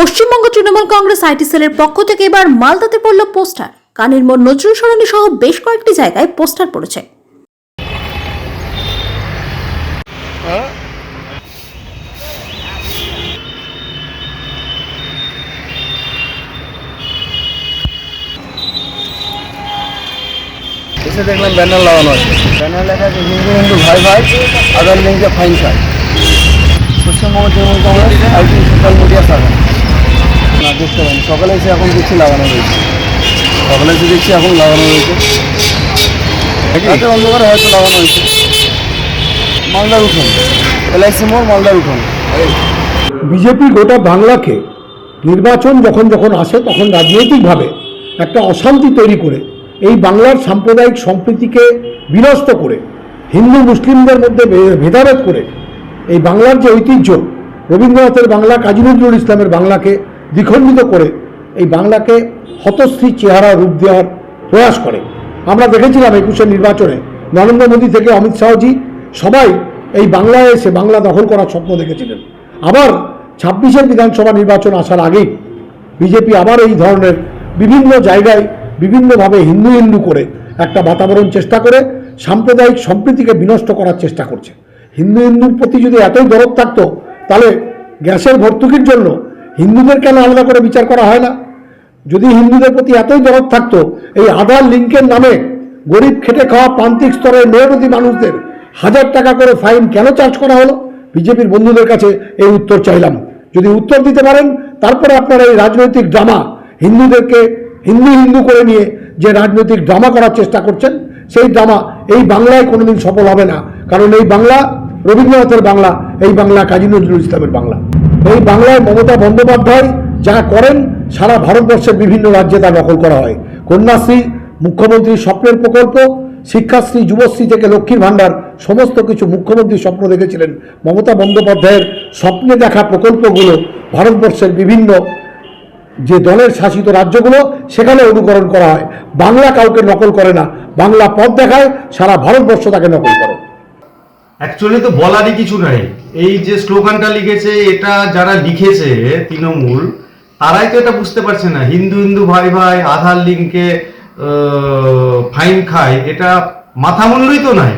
Paschimbanga Trinamool Congress IT সেলের পক্ষ থেকে এবার মালদাতে পড়ল পোস্টার। কানের মোড় নজরুল সরণি সহ বেশ কয়েকটি জায়গায় পোস্টার পড়েছে। এসে দেখলাম ব্যানার লাগানো আছে। ব্যানার লেখা আছে, হিন্দু হিন্দু ভাই ভাই আদার লিঙ্কে ফাইন চাই। Paschimbanga Trinamool Congress, IT social media survey না দেখতে পাইনি সকালে এসে এখন দেখছি লাগানো রয়েছে। সকালে এসে দেখছি এখন লাগানো রয়েছে। রাতে অন্ধকারে হয়তো লাগানো হয়েছে মালদার উঠোন। এলআইসি মোড় মালদার উঠোন। বিজেপি গোটা বাংলাকে নির্বাচন যখন যখন আসে তখন রাজনৈতিকভাবে একটা অশান্তি তৈরি করে এই বাংলার সাম্প্রদায়িক সম্প্রীতিকে বিনষ্ট করে হিন্দু মুসলিমদের মধ্যে ভেদাভেদ করে এই বাংলার যে ঐতিহ্য রবীন্দ্রনাথের বাংলা কাজী নজরুল ইসলামের বাংলাকে দ্বিখণ্ডিত করে এই বাংলাকে হতশ্রী চেহারা রূপ দেওয়ার প্রয়াস করে। আমরা দেখেছিলাম একুশের নির্বাচনে নরেন্দ্র মোদী থেকে অমিত শাহজি সবাই এই বাংলায় এসে বাংলা দখল করার স্বপ্ন দেখেছিলেন। আবার ছাব্বিশের বিধানসভা নির্বাচন আসার আগেই বিজেপি আবার এই ধরনের বিভিন্ন জায়গায় বিভিন্নভাবে হিন্দু হিন্দু করে একটা বাতাবরণ চেষ্টা করে সাম্প্রদায়িক সম্প্রীতিকে বিনষ্ট করার চেষ্টা করছে। হিন্দু হিন্দুর প্রতি যদি এতই দরদ থাকতো, তাহলে গ্যাসের ভর্তুকির জন্য হিন্দুদের কেন আলাদা করে বিচার করা হয় না? যদি হিন্দুদের প্রতি এতই দরদ থাকতো, এই আধার লিঙ্কের নামে গরিব খেটে খাওয়া প্রান্তিক স্তরের মেহনতি মানুষদের হাজার টাকা করে ফাইন কেন চার্জ করা হলো? বিজেপির বন্ধুদের কাছে এই উত্তর চাইলাম। যদি উত্তর দিতে পারেন, তারপরে আপনারা এই রাজনৈতিক ড্রামা হিন্দুদেরকে, হিন্দু হিন্দু করে নিয়ে যে রাজনৈতিক ড্রামা করার চেষ্টা করছেন, সেই ড্রামা এই বাংলায় কোনোদিন সফল হবে না। কারণ এই বাংলা, রবীন্দ্রনাথের বাংলা এই বাংলা কাজী নজরুল ইসলামের বাংলা। এই বাংলায় মমতা বন্দ্যোপাধ্যায় যা করেন, সারা ভারতবর্ষের বিভিন্ন রাজ্যে তা দখল করা হয়। কন্যাশ্রী মুখ্যমন্ত্রীর স্বপ্নের প্রকল্প, শিক্ষাশ্রী, যুবশ্রী থেকে লক্ষ্মীর ভাণ্ডার, সমস্ত কিছু মুখ্যমন্ত্রী স্বপ্ন দেখেছিলেন। মমতা বন্দ্যোপাধ্যায়ের স্বপ্নে দেখা প্রকল্পগুলো ভারতবর্ষের বিভিন্ন যে দলের শাসিত রাজ্যগুলো, সেখানে অনুকরণ করা হয়। বাংলা কাউকে নকল করে না। বাংলা পথ দেখায়, সারা ভারতবর্ষ তাকে নকল করে। অ্যাকচুয়ালি তো বলারই কিছু নাই। এই যে স্লোগানটা লিখেছে, এটা যারা লিখেছে তৃণমূল, তারাই তো এটা বুঝতে পারছে না। হিন্দু হিন্দু, ভাই ভাই, আধার লিঙ্কে ফাইন খায়, এটা মাথামুন্ডুই তো নাই।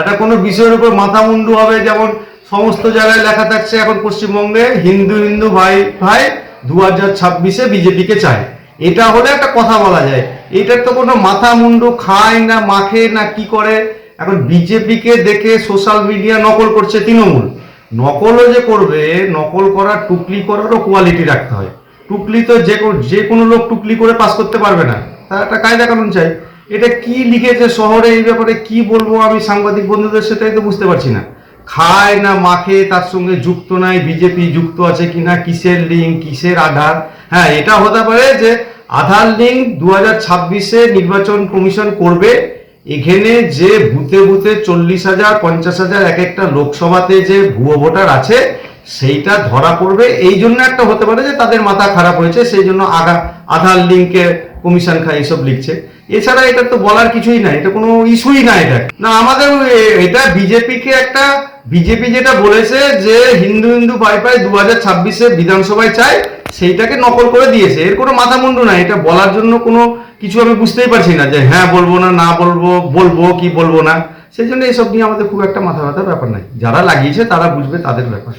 এটা কোনো বিষয়ের উপর মাথামুন্ডু হবে, যেমন সমস্ত জায়গায় লেখা থাকছে এখন পশ্চিমবঙ্গে, হিন্দু হিন্দু, ভাই ভাই দু হাজার ছাব্বিশে বিজেপিকে চায়। এটা হলে একটা কথা বলা যায়। এটার তো কোনো মাথা মুন্ডু খায় না, মাখে না, কি করে? এখন বিজেপিকে দেখে সোশ্যাল মিডিয়া নকল করছে তৃণমূল। নকলও যে করবে, নকল করার টুকলি করারও কোয়ালিটি রাখতে হয়। টুকলি তো যে যে কোনো লোক টুকলি করে পাস করতে পারবে না। তার একটা কায়দা কানুন চাই। এটা কি লিখেছে শহরে, এই ব্যাপারে কি বলব আমি সাংবাদিক বন্ধুদের সেটাই তো বুঝতে পারছি না। খায় না মাখে, তার সঙ্গে যুক্ত নাই, বিজেপি যুক্ত আছে কিনা, কিসের লিঙ্ক কিসের আধার? হ্যাঁ এটা হতে পারে যে আধার লিঙ্ক দু হাজার নির্বাচন কমিশন করবে এখানে যে বুথে বুথে চল্লিশ হাজার, পঞ্চাশ হাজার এক একটা লোকসভাতে যে ভুয়ো ভোটার আছে, সেইটা ধরা পড়বে। এই জন্য একটা হতে পারে যে তাদের মাথা খারাপ হয়েছে, সেই জন্য আগা, আধার লিঙ্কে কমিশন খায় এসব লিখছে। এছাড়া এটা তো বলার কিছুই নাই, এটা কোনো ইস্যুই না এটা। না, আমাদের এটা বিজেপিকে একটা, বিজেপি যেটা বলেছে যে হিন্দু হিন্দু পাই পাই দু হাজার ছাব্বিশে বিধানসভায় চাই সেইটাকে নকল করে দিয়েছে। এর কোনো মাথা মুন্ডু নাই। এটা বলার জন্য কোনো কিছু আমি বুঝতেই পারছি না যে হ্যাঁ বলব না না বলব বলব কি বলব না। সেই জন্য এসব নিয়ে আমাদের খুব একটা মাথা ব্যাপার নাই। যারা লাগিয়েছে তারা বুঝবে তাদের ব্যাপার।